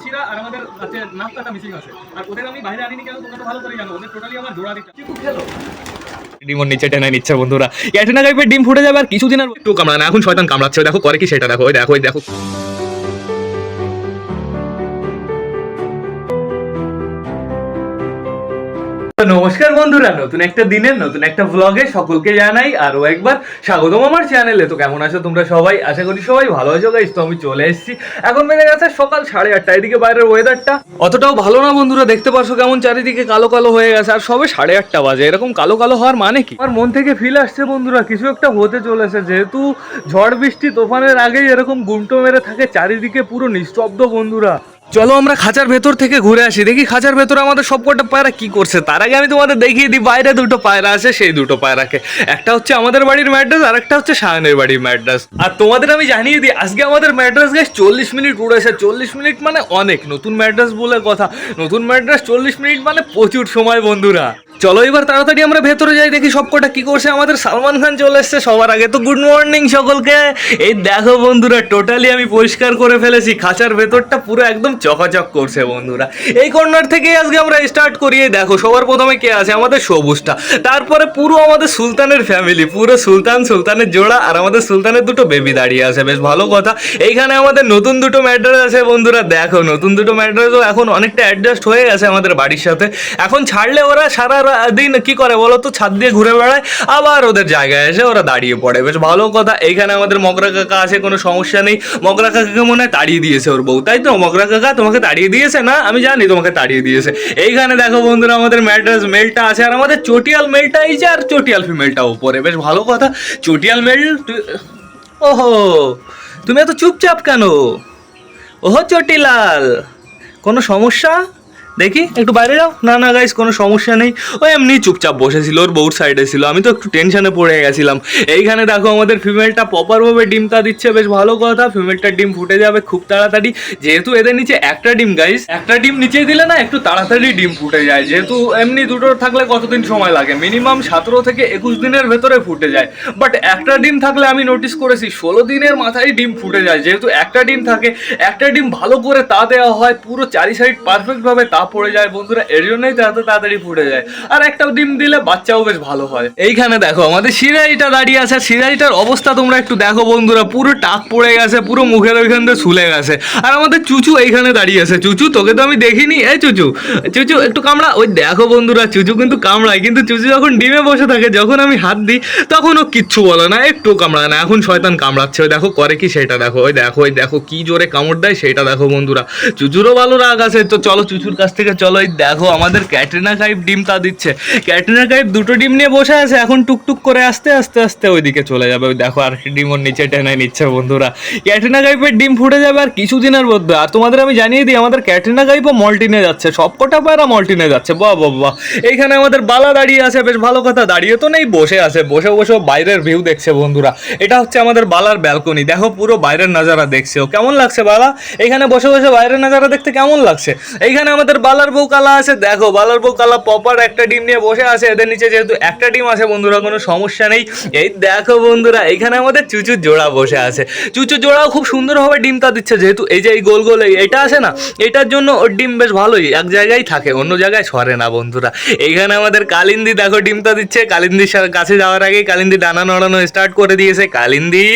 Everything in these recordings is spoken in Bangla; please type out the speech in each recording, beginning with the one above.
কালচিরা আর আমাদের আছে নাস্তাটা মিসিং আছে। আর ওদের আমি বাইরে আনিনি কেন? তোমরা তো ভালো করে জানো ওদের টোটালি আমার জোড়া দিচ্ছে খুব খেলো? ডিমর নিচে টেনে নিচ্ছে বন্ধুরা। ক্যাটরিনা কাইপের ডিম ফুটে যাবে আর কিছুদিন আর একটু কামড়া না এখন শয়তান কামড়াচ্ছে দেখো করে কি সেটা দেখো ওই দেখো ওই দেখো। নমস্কার বন্ধুরা নতুন একটা দিনের নতুন একটা ব্লগে সকলকে জানাই আরও একবার স্বাগতম আমার চ্যানেলে তো কেমন আছো তোমরা সবাই? আশা করি সবাই ভালো আছো গাইস তো আমি চলে এসেছি। এখন বেজে গেছে সকাল সাড়ে আটটা এদিকে বাইরের ওয়েদারটা অতটাও ভালো না বন্ধুরা দেখতে পারছ কেমন? চারিদিকে কালো কালো হয়ে গেছে আর সবে সাড়ে আটটা বাজে। এরকম কালো কালো হওয়ার মানে কি? আমার মন থেকে ফিল আসছে বন্ধুরা কিছু একটা হতে চলেছে। যেহেতু ঝড় বৃষ্টি তোফানের আগেই এরকম গুমটো মেরে থাকে চারিদিকে পুরো নিস্তব্ধ বন্ধুরা। চলো আমরা খাঁচার ভেতর থেকে ঘুরে আসি। দেখি খাঁচার ভেতরে আমাদের সবকটা পায়রা কি করছে। তার আগে আমি তোমাদের দেখিয়ে দিই বাইরে দুটো পায়রা আছে সেই দুটো পায়রাকে। একটা হচ্ছে আমাদের বাড়ির ম্যাড্রাস আর একটা হচ্ছে সায়নের বাড়ির ম্যাড্রাস আর তোমাদের আমি জানিয়ে দিই, আজকে আমাদের ম্যাড্রাস গাছ চল্লিশ মিনিট উড়েছে চল্লিশ মিনিট মানে অনেক। নতুন ম্যাড্রাস বলে কথা। নতুন ম্যাড্রাস চল্লিশ মিনিট মানে প্রচুর সময়, বন্ধুরা। চলো এবার তাড়াতাড়ি আমরা ভেতরে যাই, দেখি সবকটা কি করছে। আমাদের সালমান খান চলে এসছে সবার আগে। তো গুড মর্নিং সকলকে। এই দেখো বন্ধুরা টোটালি আমি পরিষ্কার করে ফেলেছি। খাঁচার ভেতরটা পুরো একদম চকাচক করছে বন্ধুরা। এই কর্নার থেকেই আজকে আমরা স্টার্ট করি। এই দেখো, সবার প্রথমে কে আছে? আমাদের সবুজটা। তারপরে পুরো আমাদের সুলতানের ফ্যামিলি পুরো সুলতান, সুলতানের জোড়া আর আমাদের সুলতানের দুটো বেবি দাঁড়িয়ে আছে। বেশ ভালো কথা। এইখানে আমাদের নতুন দুটো ম্যাড্রেস আছে বন্ধুরা। দেখো, নতুন দুটো ম্যাড্রেসও এখন অনেকটা অ্যাডজাস্ট হয়ে গেছে আমাদের বাড়ির সাথে। এখন ছাড়লে ওরা সারা রা- দিন কি করে বলো তো? ছাদ দিয়ে ঘুরে বেড়ায়, আবার ওদের জায়গায় এসে ওরা দাঁড়িয়ে পড়ে। বেশ ভালো কথা। এইখানে আমাদের মগরা কাকা আছে, কোনো সমস্যা নেই। মগরা কাকাকে মনে হয় তাড়িয়ে দিয়েছে ওর বউ, তাই তো? মগরা কাকা তোমাকে তাড়িয়ে দিয়েছে না? আমি জানি তোমাকে তাড়িয়ে দিয়েছে। এইখানে দেখো বন্ধুরা, আমাদের ম্যাড্রেস মেলটা আছে, আর আমাদের চটিয়াল মেলটা এই যে, আর চটিয়াল ফিমেলটা উপরে। বেশ ভালো কথা। চটিয়াল মেল ওহো! তুমি এত চুপচাপ কেন? ওহো, চটিলাল! কোনো সমস্যা? দেখি, একটু বাইরে যাও। না না গাইস কোনো সমস্যা নেই। ও এমনি চুপচাপ বসেছিল, ওর বউর সাইডে ছিল। আমি তো একটু টেনশনে পড়ে গেছিলাম। এইখানে দেখো, আমাদের ফিমেলটা প্রপারভাবে ডিমটা দিচ্ছে, বেশ ভালো কথা। ফিমেলটার ডিম ফুটে যাবে খুব তাড়াতাড়ি। যেহেতু এদের নিচে একটা ডিম গাইস একটা ডিম নিচে দিলে না, একটু তাড়াতাড়ি ডিম ফুটে যায়। যেহেতু এমনি দুটো থাকলে কতদিন সময় লাগে? মিনিমাম সতেরো থেকে একুশ দিনের ভেতরে ফুটে যায়। বাট একটা ডিম থাকলে আমি নোটিস করেছি, ষোলো দিনের মাথায় ডিম ফুটে যায়। যেহেতু একটা ডিম থাকে, একটা ডিম ভালো করে তা দেওয়া হয়, পুরো চারি সাইড পারফেক্ট ভাবে তা পড়ে যায়, বন্ধুরা, এর জন্যই তো এত তাড়াতাড়ি ফুটে যায়। আর একটা ডিম দিলে বাচ্চাও বেশ ভালো হয়। এইখানে দেখো, আমাদের সিরাইটা দাঁড়িয়ে আছে সিরাইটার অবস্থা তোমরা একটু দেখো, বন্ধুরা, পুরো টাক পড়ে গেছে, পুরো মুখের ওইখান দিয়ে ঝুলে গেছে। আর আমাদের চুচু এইখানে দাঁড়িয়ে আছে। চুচু, তোকে তো আমি দেখিনি? এই চুচু চুচু, একটু কামড়া। ওই দেখো, বন্ধুরা, চুচু কিন্তু কামড়ায়, কিন্তু চুচু যখন ডিমে বসে থাকে, যখন আমি হাত দিই, তখন ও কিচ্ছু বলে না, একটু কামড়ায় না। এখন শয়তান কামড়াচ্ছে। ওই দেখো, করে কি সেটা দেখো, ওই দেখো ওই দেখো, কি জোরে কামড় দেয় সেটা দেখো, বন্ধুরা। চুচুরও ভালো রাগ আছে, তো চলো চুচুর কাছ থেকে চলো, এই দেখো আমাদের ক্যাটরিনা কাইপ ডিম তা দিচ্ছে। ক্যাটরিনা কাইপ দুটো ডিম নিয়ে বসে আছে, এখন টুকটুক করে আস্তে আস্তে আস্তে ওইদিকে চলে যাবে। ওই দেখো, আর ডিম ওর নিচে টেনে নিচ্ছে বন্ধুরা। ক্যাটরিনা কাইপের ডিম ফুটে যাবে আর কিছুদিনের মধ্যে। আর তোমাদের আমি জানিয়ে দিই, আমাদের ক্যাটরিনা কাইপও মল্টিনে যাচ্ছে। সবকটা পায়রা মল্টিনে যাচ্ছে। বাহ বাহ বাহ। এইখানে আমাদের বালা দাঁড়িয়ে আছে। বেশ ভালো কথা, দাঁড়িয়ে তো নেই, বসে আছে। বসে বসে বাইরের ভিউ দেখছে বন্ধুরা। এটা হচ্ছে আমাদের বালার ব্যালকনি দেখো, পুরো বাইরের নাজারা দেখছে ও। কেমন লাগছে বালা? এখানে বসে বসে বাইরের নাজারা দেখতে কেমন লাগছে? এইখানে আমাদের বালার বউ কালা আছে, দেখো, বালার বউ কালা পপার একটা ডিম নিয়ে বসে আছে, এদের নিচে যেহেতু একটা ডিম আছে, বন্ধুরা, কোনো সমস্যা নেই। এই দেখো বন্ধুরা, এখানে আমাদের চুচুর জোড়া বসে আছে। চুচুর জোড়াও খুব সুন্দরভাবে ডিমটা দিচ্ছে, যেহেতু এই যে এই গোল গোল এটা আছে না, এটার জন্য ওর ডিম বেশ ভালোই, এক জায়গায় থাকে, অন্য জায়গায় সরে না, বন্ধুরা। এইখানে আমাদের কালিন্দি দেখো ডিমটা দিচ্ছে, কালিন্দির কাছে যাওয়ার আগেই কালিন্দি ডানা নড়ানো স্টার্ট করে দিয়েছে। কালিন্দি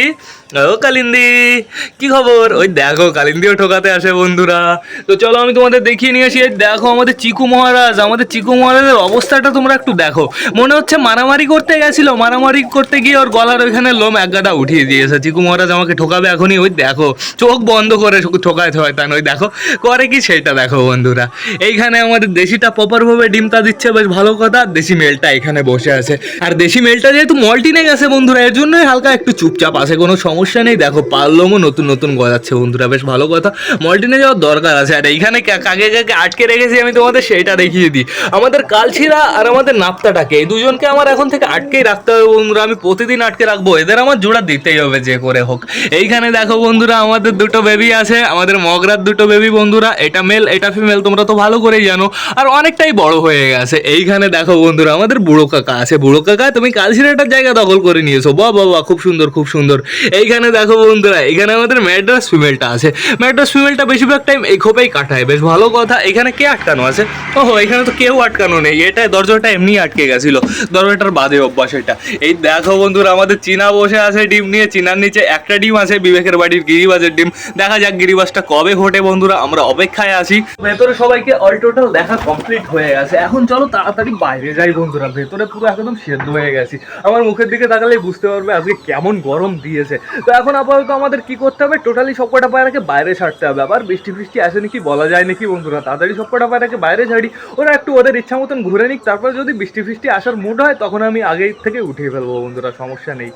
ও কালিন্দি, কি খবর? ওই দেখো, কালিন্দিও ঠোকাতে আসে বন্ধুরা। তো চলো আমি তোমাদের দেখিয়ে নিয়ে আসি। দেখো আমাদের চিকু মহারাজ, আমাদের চিকু মহারাজের অবস্থাটা তোমরা একটু দেখো। মনে হচ্ছে মারামারি করতে গেছিল। মারামারি করতে গিয়ে ওর গলার ওইখানে লোম এক গাদা উঠিয়ে দিয়েছে। চিকু মহারাজ আমাকে ঠোকাবে এখনই। ওই দেখো, চোখ বন্ধ করে শুধু ঠোকায় শয়তান। ওই দেখো, করে কি সেইটা দেখো বন্ধুরা। এইখানে আমাদের দেশিটা প্রপারভাবে ডিমটা দিচ্ছে, বেশ ভালো কথা। আর দেশি মেলটা এখানে বসে আছে। আর দেশি মেলটা যেহেতু মল্টিনে গেছে বন্ধুরা, এর জন্যই হালকা একটু চুপচাপ আছে। কোনো সমস্যা নেই। দেখো, পারলমও নতুন নতুন গজাচ্ছে বন্ধুরা, বেশ ভালো কথা। মল্টিনে যাওয়ার দরকার আছে। আর এইখানে কাকে কাকে আটকে রেখেছি আমি তোমাদের সেইটা দেখিয়ে দিই। আমাদের কালছিরা আর আমাদের নাপ্তাটাকে, এই দুজনকে আমার এখন থেকে আটকেই রাখতে হবে বন্ধুরা। আমি প্রতিদিন আটকে রাখব। এদের আমার জোড়া দিতেই হবে যে করে হোক। এইখানে দেখো বন্ধুরা, আমাদের দুটো বেবি আছে। আমাদের মগরার দুটো বেবি বন্ধুরা। এটা মেল এটা ফিমেল তোমরা তো ভালো করেই জানো। আর অনেকটাই বড় হয়ে গেছে। এইখানে দেখো বন্ধুরা, আমাদের বুড়ো কাকা আছে। বুড়ো কাকা, তুমি কালচিরাটার জায়গা দখল করে নিয়েছো। বাহ বাহ খুব সুন্দর খুব সুন্দর। এইখানে দেখো বন্ধুরা, এখানে আমাদের ম্যাড্রাস ফিমেলটা আছে। ম্যাড্রাস ফিমেলটা বেশিরভাগ টাইম এই খোপেই কাটায়। বেশ ভালো কথা, এখানে কে আটকানো আছে? ওহো, এখানে তো কেউ আটকানো নেই। এটা দরজাটা এমনি আটকে গেছিল। দরজাটার বাদে অভ্যাস এটা। এই দেখো বন্ধুরা, আমাদের চীনা বসে আছে ডিম নিয়ে। চীনার নিচে একটা ডিম আছে, বিবেকের বাড়ির গিরিবাজের ডিম। দেখা যাক গিরিবাজটা কবে ঘটে বন্ধুরা, আমরা অপেক্ষায় আছি। ভেতরে সবাইকে অল টোটাল দেখা কমপ্লিট হয়ে গেছে। এখন চলো তাড়াতাড়ি বাইরে যাই বন্ধুরা। ভেতরে পুরো একদম সেদ্ধ হয়ে গেছি। আমার মুখের দিকে তাকালেই বুঝতে পারবে আজকে কেমন গরম দিয়েছে। তো এখন আপাতত আমাদের কি করতে হবে? টোটালি সবকটা পায়রাকে বাইরে ছাড়তে হবে আবার। বৃষ্টি ফৃষ্টি আসে নাকি বলা যায় নাকি বন্ধুরা? তাড়াতাড়ি সবকটা পায়রাকে বাইরে ছাড়ি। ওরা একটু ওদের ইচ্ছা মতন ঘুরে নিক। তারপরে যদি বৃষ্টি ফৃষ্টি আসার মুড হয়, তখন আমি আগে থেকে উঠিয়ে ফেলব বন্ধুরা, সমস্যা নেই।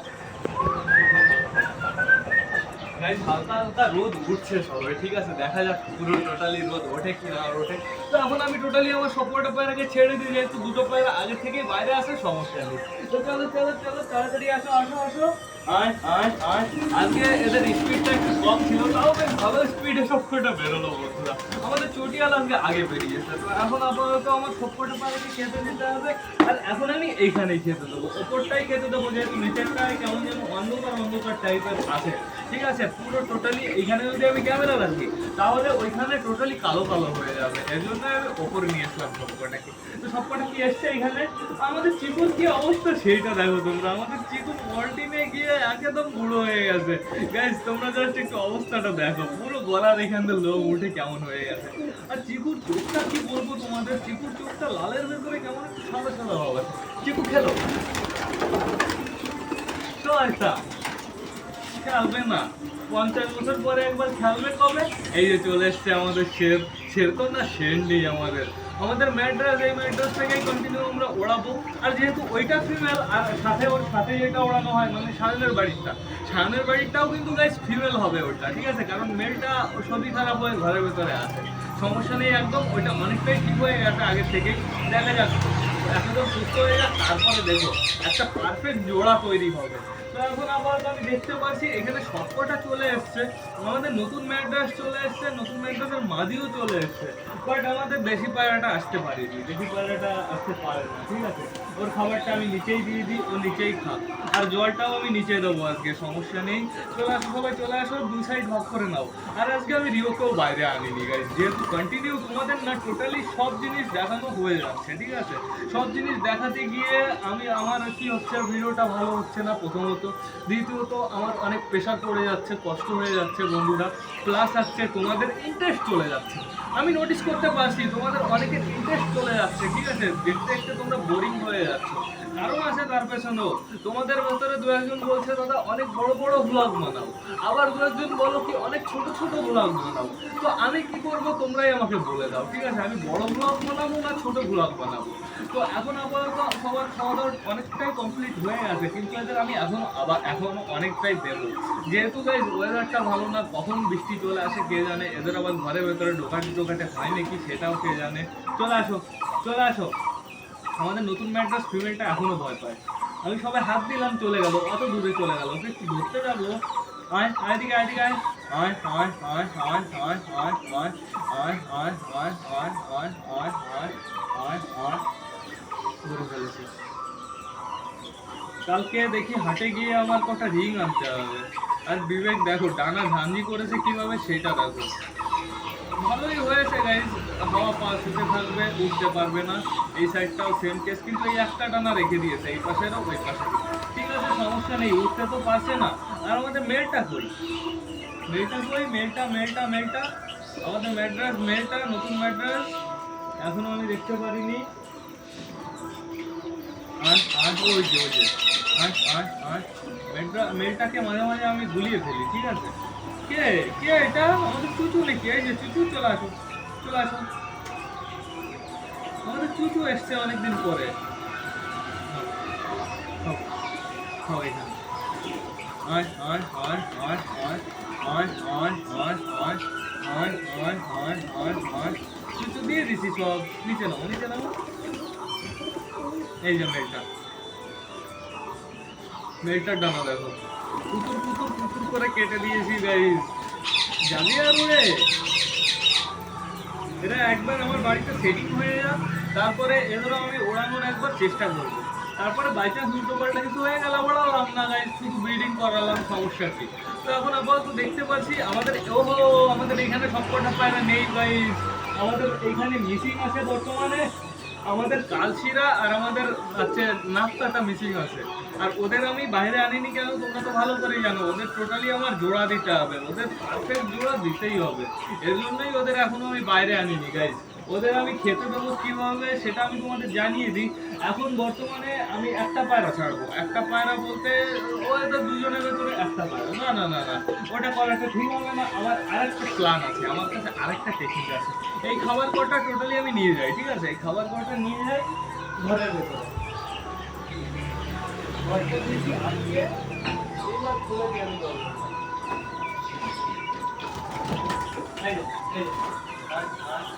হালকা হালকা রোদ উঠছে সবে ঠিক আছে? দেখা যাক টোটালি রোদ ওঠে কি না ওঠে। তো এখন আমি টোটালি আমার সবকটা পায়রাকে ছেড়ে দিই, যেহেতু দুটো পায়রা আগে থেকে বাইরে আসে সমস্যা নেই। তো চলো চলো চলো, তাড়াতাড়ি আসো আসো আসো। আয় আয় আয়। আজকে এদের স্পিডটা একটু কম ছিল, তাও বেশ ভালো স্পিডে সবকটা বেরোলো, বন্ধুরা। আমাদের চটিয়াল আজকে আগে বেরিয়েছে, তো এখন আপাতত আমার সবকটা পায়রাকে খেতে দিতে হবে। আর এখন আমি এইখানেই খেতে দেবো, ওপরটাই খেতে দেবো, যেহেতু নিচেরটায় কেমন যেন অন্ধকার অন্ধকার টাইপের আছে। ঠিক আছে, পুরো টোটালি এখানে যদি আমি ক্যামেরা রাখি, তাহলে ওইখানে টোটালি কালো কালো হয়ে যাবে। এর জন্য আমি ওপরে নিয়ে আসলাম সবকটাকে। তো সবকটা কি এসছে এখানে? আমাদের চিকুর কি অবস্থা সেইটা দেখো তোমরা। আমাদের চিকু মল্টিনে গিয়ে একদম বুড়ো হয়ে গেছে। গাইজ তোমরা জাস্ট একটু অবস্থাটা দেখো। পুরো গলার এখান থেকে লোম উঠে কেমন হয়ে গেছে। আর চিকুর চোখটা কি বলব তোমাদের? চিকুর চোখটা লালের ভেতরে কেমন সাদা সাদা হবে চিকু খেলো। তো একটা খেলবে না। পঞ্চাশ বছর পরে একবার খেলবে কবে? এই যে চলে এসছে আমাদের শের না শের নেই আমাদের। আমাদের ম্যাড্রাস, এই ম্যাড্রাস থেকেই কন্টিনিউ আমরা ওড়াবো। আর যেহেতু ওইটা ফিমেল আর সাথে ওর সাথে যেটা ওড়ানো হয় মানে সায়নের বাড়িটা। সায়নের বাড়িটাও কিন্তু গাইস ফিমেল হবে ওটা, ঠিক আছে? কারণ মেলটা সবই খারাপ হয়ে ঘরের ভেতরে আছে। সমস্যা নেই একদম, ওইটা অনেকটাই ঠিক হয়ে গেছে আগে থেকেই, দেখা যাক। একদম সুস্থ হয়ে যাক, তারপরে দেখো একটা পারফেক্ট জোড়া তৈরি হবে। এখন আবার আমি দেখতে পাচ্ছি, এখানে সবকটা চলে এসছে। আমাদের নতুন ম্যাড্রাস চলে এসছে, নতুন ম্যাড্রাসের মাদিও চলে এসছে। বাট আমাদের দেশি পায়রাটা আসতে পারেনি, দেশি পায়রাটা আসতে পারে না, ঠিক আছে? ওর খাবারটা আমি নিচেই দিয়ে দিই, ও নিচেই খা আর জলটাও আমি নিচে দেবো আজকে, সমস্যা নেই। চলে আসো সবাই, চলে আসো, দুই সাইড ভাগ করে নাও। আর আজকে আমি রিওকেও বাইরে আনিনি গাইজ যেহেতু কন্টিনিউ তোমাদের না টোটালি সব জিনিস দেখানো হয়ে যাচ্ছে, ঠিক আছে? সব জিনিস দেখাতে গিয়ে আমি আমার কি হচ্ছে ভিডিওটা ভালো হচ্ছে না প্রথমত। দ্বিতীয়ত আমার অনেক প্রেশার পড়ে যাচ্ছে, কষ্ট হয়ে যাচ্ছে বন্ধুরা। প্লাস আসছে তোমাদের ইন্টারেস্ট চলে যাচ্ছে। আমি নোটিস করতে পারছি, তোমাদের অনেকের ইন্টারেস্ট চলে যাচ্ছে, ঠিক আছে? দেখতে দেখতে তোমরা বোরিং হয়ে যাচ্ছ। কারণ আছে তার পেছনেও। তোমাদের ভেতরে দু একজন বলছে, দাদা, অনেক বড় বড় ব্লগ বানাও। আবার দু একজন বলো কি, অনেক ছোট ছোট ব্লগ বানাও। তো আমি কি করব, তোমরাই আমাকে বলে দাও, ঠিক আছে? আমি বড় ব্লগ বানাবো না ছোট ব্লগ বানাবো? তো এখন আপাতত সবার খাওয়া দাওয়া অনেকটাই কমপ্লিট হয়ে গেছে। কিন্তু এদের আমি এখন আবার এখনও অনেকটাই দেবো যেহেতু গাইজ ওয়েদারটা ভালো না কখন বৃষ্টি চলে আসে কে জানে এদের আবার ঘরের ভেতরে ঢোকাতে হয় নাকি সেটাও কে জানে চলে আসো চলে আসো আমাদের নতুন ম্যাড্রাস ফিমেলটা এখনও ভয় পায় আমি সবাই হাত দিলাম চলে গেল অত দূরে চলে গেল ওকে কি ধরতে যাব আয় আয় দিকে আয় দিকে আয় আয় আয় আয় আয় আয় আয় আয় আয় আয় আয় আয় আয় আয় আয় আয় আয় ধরে ফেলেছি কালকে দেখি হাটে গিয়ে আমার কটা রিং আনতে হবে। আর বিবেক, দেখো, ডানা ঝাঞ্জি করেছে কীভাবে সেটা দেখো। ভালোই হয়েছে গাইজ হাওয়া পাওয়া শুতে থাকবে, উঠতে পারবে না। এই সাইডটাও সেম কেস কিন্তু এই একটা টানা রেখে দিয়েছে, এই পাশেরও, ওই পাশে ঠিক আছে, সমস্যা নেই, উঠতে তো পারছে না। আর আমাদের মেলটা কই? মেলটা কই? মেলটা মেলটা মেলটা আমাদের ম্যাড্রাস মেলটা নতুন ম্যাড্রাস এখনও আমি দেখতে পারিনি। আর আর ওই যে ওই যে আর আর আর মেলটা মেলটাকে মাঝে মাঝে আমি গুলিয়ে ফেলি ঠিক আছে কে কে এটা আমাদের চুচু নাকি এই যে চুচু চলে আসো চলে আসো আমাদের চুচু এসছে অনেকদিন পরে খাও, খাও এখানে আয় আয় আয় আয় আয় আয় আয় আয় আয় আয় আয় আয় আয় আয় চুচু দিয়ে দিছি সব নিচে নাও নিচে নাও এই যে মেলটা মেলটার ডানা দেখো। কুকুর কুকুর কুকুর করে কেটে দিয়েছি গাইজ জানি আর উড়ে এরা একবার আমার বাড়িতে সেটিং হয়ে যাক, তারপরে এদেরও আমি ওড়ানোর একবার চেষ্টা করব। তারপরে বাই চান্স উল্টো পাল্টা কিছু হয়ে গেল বড়ালাম না গাই শুধু ব্রিডিং করালাম, সমস্যা কি? তো এখন আপাতত দেখতে পাচ্ছি, আমাদের, ওহো, আমাদের এখানে সবকটা পায়রা নেই গাইস আমাদের এখানে মিসিং আছে বর্তমানে। আমাদের কালশিরা আর আমাদের হচ্ছে নাস্তাটা মিসিং আছে। আর ওদের আমি বাইরে আনিনি কেন? তোমরা তো ভালো করেই জানো, ওদের টোটালি আমার জোড়া দিতে হবে, ওদের পারফেক্ট জোড়া দিতেই হবে। এর জন্যই ওদের এখনও আমি বাইরে আনিনি গাইজ ওদের আমি খেতে দেবো কীভাবে সেটা আমি তোমাদের জানিয়ে দিই। এখন বর্তমানে আমি একটা পায়রা ছাড়বো। একটা পায়রা বলতে ও ওদের দুজনের ভেতরে একটা পায়রা। না না না না। ওটা করাটা ঠিক হবে না। আমার আরেকটা প্ল্যান আছে। আমার কাছে আরেকটা টেকনিক আছে। এই খাবার কটা টোটালি আমি নিয়ে যাই, ঠিক আছে? এই খাবার কটা নিয়ে যাই ঘরের ভেতরে। আজকে। আমি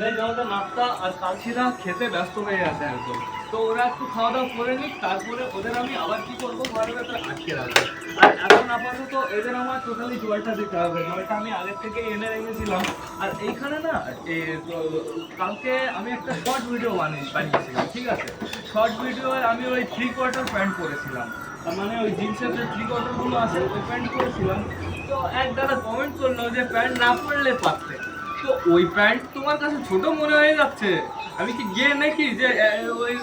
বেশ আমাদের নাস্তা আর কালচিরা খেতে ব্যস্ত হয়ে আছে একদম। তো ওরা একটু খাওয়া দাওয়া করে নিক, তারপরে ওদের আমি আবার কি করব? ঘরের ভেতরে আটকে রাখব। আর এখন আপাতত এদের আমার টোটালি জলটা দিতে হবে জলটা আমি আগের থেকে এনে রেখেছিলাম। আর এইখানে না কালকে আমি একটা শর্ট ভিডিও বানিয়ে বানিয়েছিলাম, ঠিক আছে? শর্ট ভিডিও আমি ওই থ্রি কোয়ার্টার প্যান্ট পরেছিলাম। মানে ওই জিন্সের যে থ্রি কোয়ার্টারগুলো আছে, ওই প্যান্ট পরেছিলাম। তো এক দাদা কমেন্ট করল যে প্যান্ট না পরলে পারতে। তো ওই প্যান্ট তোমার কাছে ছোট মনে হয়ে যাচ্ছে। আমি কি গিয়ে নাকি যে ওই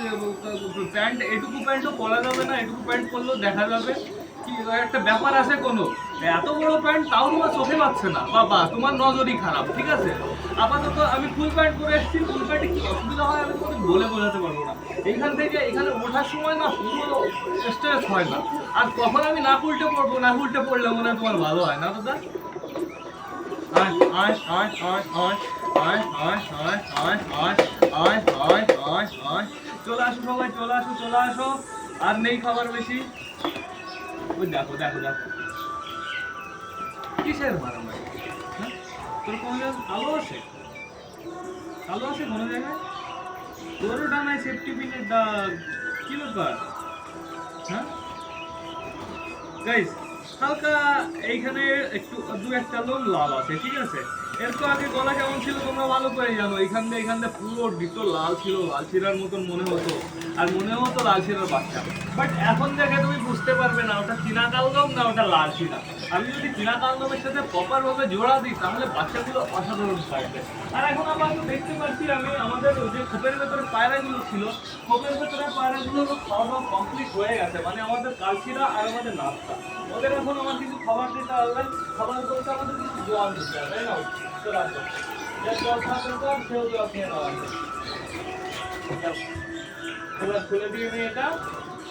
প্যান্ট, এটুকু প্যান্টও পরা যাবে না, এটুকু প্যান্ট পরলেও দেখা যাবে। কি একটা ব্যাপার আছে কোনো। এত বড় প্যান্ট তাও তোমার চোখে পাচ্ছে না। বাবা, তোমার নজরই খারাপ, ঠিক আছে? আপাতত আমি ফুল প্যান্ট পরে এসেছি, ফুল প্যান্টে কি অসুবিধা হয় আমি তোমাকে বলে বোঝাতে পারব না। এইখান থেকে, এখানে ওঠার সময় না পুরো স্ট্রেস হয় না। আর কখন আমি না উল্টে পড়ব না উল্টে পড়লে মনে হয় তোমার ভালো হয় না দাদা? চলে আসো সবাই, চলে আসো চলে আসো। আর নেই খাবার বেশি। ওই দেখো দেখো দেখো। কিসের মারামারি? হ্যাঁ? তোর কোনো আলো আছে? আলো আছে কোনো জায়গায়? তোরও ডানায় সেফটি পিনের দাগ। কি ব্যাপার হ্যাঁ? হালকা এইখানে একটু, দু একটা লোম লাল আছে, ঠিক আছে? এর তো আগে গলা কেমন ছিল? তোমরা ভালো করে জানো। এখান দিয়ে এখান দিয়ে পুরো ডিটো লাল ছিল, লাল শিরার মতন মনে হতো। আর মনে হতো লাল শিরার বাচ্চা। বাট এখন দেখে তুমি বুঝতে পারবে না, ওটা চীনা কালগম না ওটা লাল শিরা আমি যদি কালদমের সাথে প্রপার ভাবে জোড়া দিই, তাহলে বাচ্চাগুলো অসাধারণ থাকবে আর এখন আমরা দেখতে পাচ্ছি আমি আমাদের যে খোপের ভেতরে পায়রাগুলো ছিল, খোপের ভেতরে পায়রাগুলো খাওয়া দাওয়া কমপ্লিট হয়ে গেছে। মানে আমাদের কালচিরা আর আমাদের নাস্তা। ওদের এখন আমার কিছু খাবার দিতে হবে, খাবার বলতে আমাদের কিছু জল দিতে হবে, তাই না? সেও জল নেওয়া খুলে দিয়ে এটা।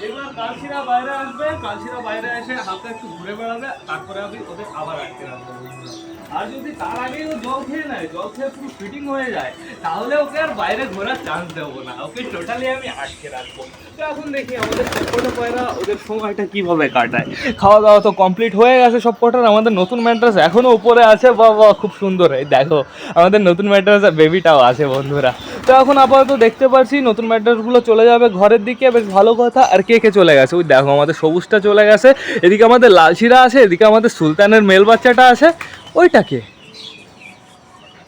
এবার কালশিরা বাইরে আসবে, কালশিরা বাইরে এসে হালকা একটু ঘুরে বেড়াবে, তারপরে আমি ওদের আবার আটকে রাখব আর যদি তার আগেই ও জল খেয়ে নেয়, জল খেয়ে পুরো ফিটিং হয়ে যায়, তাহলে ওকে আর বাইরে ঘোরার চান্স দেবো না। ওকে টোটালি আমি আটকে রাখব। এখন দেখি আমাদের ওদের সময়টা কীভাবে কাটায়। খাওয়া দাওয়া তো কমপ্লিট হয়ে গেছে সব কটার আমাদের নতুন ম্যাট্রাস এখনও উপরে আছে। বাবা খুব সুন্দর। এই দেখো, আমাদের নতুন ম্যাট্রাস বেবিটাও আছে, বন্ধুরা। তো এখন আপাতত দেখতে পাচ্ছি নতুন ম্যাট্রাসগুলো চলে যাবে ঘরের দিকে। বেশ ভালো কথা। আর কে কে চলে গেছে? ওই দেখো, আমাদের সবুজটা চলে গেছে। এদিকে আমাদের লালশিরা আছে, এদিকে আমাদের সুলতানের মেল বাচ্চাটা আছে। ওইটাকে?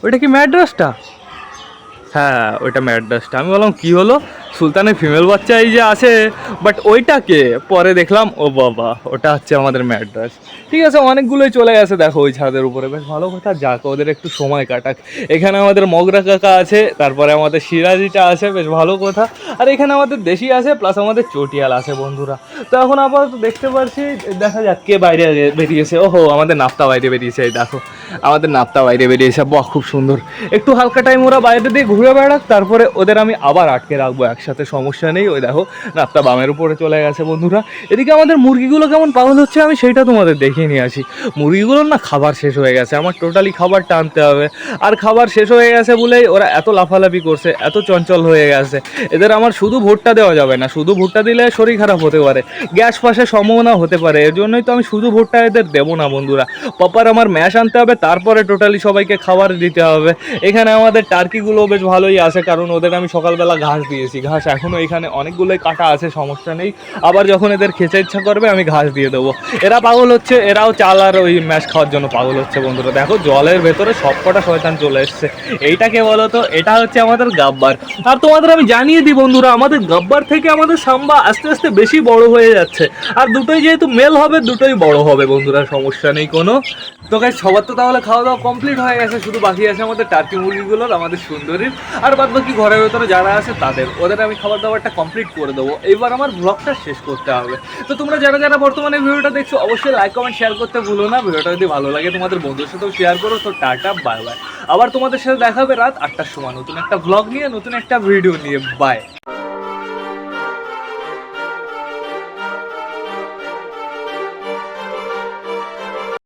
ওইটা কি ম্যাড্রাসটা? হ্যাঁ ওইটা ম্যাড্রাসটা। আমি বললাম কি হলো? সুলতানের ফিমেল বাচ্চা এই যে আছে বাট ওইটাকে পরে দেখলাম, ও বাবা, ওটা হচ্ছে আমাদের ম্যাড্রাস। ঠিক আছে, অনেকগুলোই চলে গেছে, দেখো ওই ছাদের উপরে। বেশ ভালো কথা, যাক, ওদের একটু সময় কাটাক। এখানে আমাদের মগরা কাকা আছে, তারপরে আমাদের সিরাজিটা আছে, বেশ ভালো কথা। আর এখানে আমাদের দেশি আছে প্লাস আমাদের চটিয়াল আছে, বন্ধুরা। তো এখন আপাতত দেখতে পারছি, দেখা যাক কে বাইরে বেরিয়েছে। ওহো, আমাদের নাপ্তা বাইরে বেরিয়েছে দেখো। আমাদের নাপ্তা বাইরে বেরিয়েছে, বাহ, খুব সুন্দর। একটু হালকা টাইম ওরা বাইরে দিয়ে ঘুরে বেড়াক, তারপরে ওদের আমি আবার আটকে রাখব একসাথে। সমস্যা নেই। ওই দেখো নাপ্তা বামের উপরে চলে গেছে বন্ধুরা। এদিকে আমাদের মুরগিগুলো কেমন পাগল হচ্ছে আমি সেইটা তোমাদের দেখিয়ে নিয়ে আসি। মুরগিগুলোর না খাবার শেষ হয়ে গেছে, আমার টোটালি খাবার টানতে হবে। আর খাবার শেষ হয়ে গেছে বলেই ওরা এত লাফালাফি করছে, এত চঞ্চল হয়ে গেছে। এদের আমার শুধু ভুট্টা দেওয়া যাবে না, শুধু ভুট্টা দিলে শরীর খারাপ হতে পারে, গ্যাস ফাঁসের সম্ভাবনা হতে পারে। এর জন্যই তো আমি শুধু ভুট্টা এদের দেবো না বন্ধুরা। প্রপার আমার ম্যাশ আনতে হবে, তারপরে টোটালি সবাইকে খাবার দিতে হবে। এখানে আমাদের টার্কিগুলো বেশ ভালোই আছে, কারণ ওদের আমি সকালবেলা ঘাস দিয়েছি, ঘাস এখনও এখানে অনেকগুলোই কাটা আছে, সমস্যা নেই। আবার যখন এদের খেতে ইচ্ছা করবে, আমি ঘাস দিয়ে দেবো। এরা পাগল হচ্ছে, এরাও চাল আর ওই ম্যাশ খাওয়ার জন্য পাগল হচ্ছে, বন্ধুরা। দেখো, জলের ভেতরে সবকটা শয়তান চলে এসছে। এইটাকে বলো তো, এটা হচ্ছে আমাদের গাব্বার। আর তোমাদের আমি জানিয়ে দিই, বন্ধুরা, আমাদের গাব্বার থেকে আমাদের সাম্বা আস্তে আস্তে বেশি বড় হয়ে যাচ্ছে। আর দুটোই যেহেতু মেল হবে, দুটোই বড় হবে, বন্ধুরা, সমস্যা নেই কোনো। তো গাইস সবার তো তাহলে খাওয়া দাওয়া কমপ্লিট হয়ে গেছে, শুধু বাকি আছে আমাদের টার্কি মুরগিগুলোর আমাদের সুন্দরীর। আর বাদ বাকি ঘরের ভেতরে যারা আছে, তাদের। ওদের আমি খাবার দাবারটা কমপ্লিট করে দেবো। এবার আমার ব্লগটা শেষ করতে হবে। তো তোমরা যারা যারা বর্তমানে ভিডিওটা দেখছ, অবশ্যই লাইক কমেন্ট শেয়ার করতে ভুলো না। ভিডিওটা যদি ভালো লাগে তোমাদের বন্ধুর সাথেও শেয়ার করো। তো টাটা বাই বাই আবার তোমাদের সাথে দেখাবে রাত আটটার সময়। নতুন একটা ব্লগ নিয়ে, নতুন একটা ভিডিও নিয়ে। বাই